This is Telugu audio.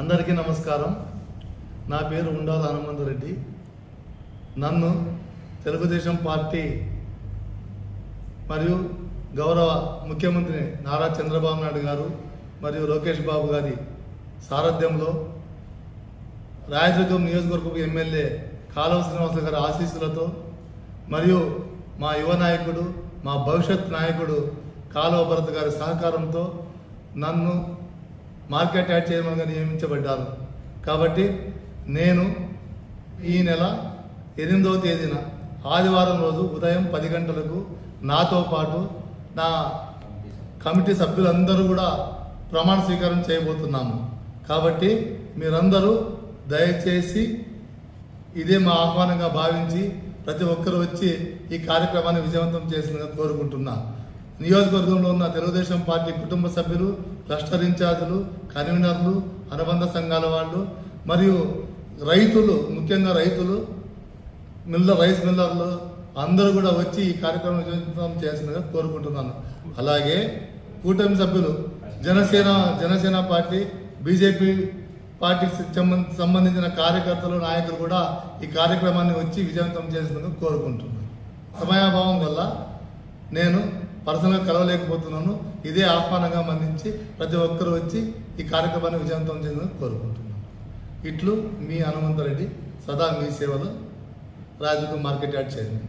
అందరికీ నమస్కారం. నా పేరు ఉండాల హనుమంతరెడ్డి. నన్ను తెలుగుదేశం పార్టీ మరియు గౌరవ ముఖ్యమంత్రి నారా చంద్రబాబు నాయుడు గారు మరియు లోకేష్ బాబు గారి సారథ్యంలో రాయదుర్గం నియోజకవర్గపు ఎమ్మెల్యే కాలువ శ్రీనివాస గారి ఆశీస్సులతో మరియు మా యువ నాయకుడు మా భవిష్యత్ నాయకుడు కాలువ భరత్ గారి సహకారంతో నన్ను మార్కెట్ యాడ్ చైర్మన్గా నియమించబడ్డాను. కాబట్టి నేను ఈ నెల ఎనిమిదవ తేదీన ఆదివారం రోజు ఉదయం పది గంటలకు నాతో పాటు నా కమిటీ సభ్యులందరూ కూడా ప్రమాణ స్వీకారం చేయబోతున్నాము. కాబట్టి మీరందరూ దయచేసి ఇదే మా ఆహ్వానంగా భావించి ప్రతి ఒక్కరు వచ్చి ఈ కార్యక్రమాన్ని విజయవంతం చేసిందిగా కోరుకుంటున్నాను నియోజకవర్గంలో ఉన్న తెలుగుదేశం పార్టీ కుటుంబ సభ్యులు క్లస్టర్ ఇన్ఛార్జీలు కన్వీనర్లు అనుబంధ సంఘాల వాళ్ళు మరియు రైతులు ముఖ్యంగా రైతులు మిల్లర్ రైస్ మిల్లర్లు అందరూ కూడా వచ్చి ఈ కార్యక్రమం విజయవంతం కోరుకుంటున్నాను. అలాగే కూటమి సభ్యులు జనసేన జనసేన పార్టీ బీజేపీ పార్టీకి సంబంధించిన కార్యకర్తలు నాయకులు కూడా ఈ కార్యక్రమాన్ని వచ్చి విజయవంతం చేసినందుకు కోరుకుంటున్నాను. సమయాభావం వల్ల నేను పర్సనల్గా కలవలేకపోతున్నాను. ఇదే ఆహ్వానంగా మందించి ప్రతి ఒక్కరు వచ్చి ఈ కార్యక్రమాన్ని విజయవంతం చేయాలని కోరుకుంటున్నాను. ఇట్లు మీ హనుమంతరెడ్డి సదా మీ సేవలో రాజకీయ మార్కెట్ యాడ్ చైర్మన్.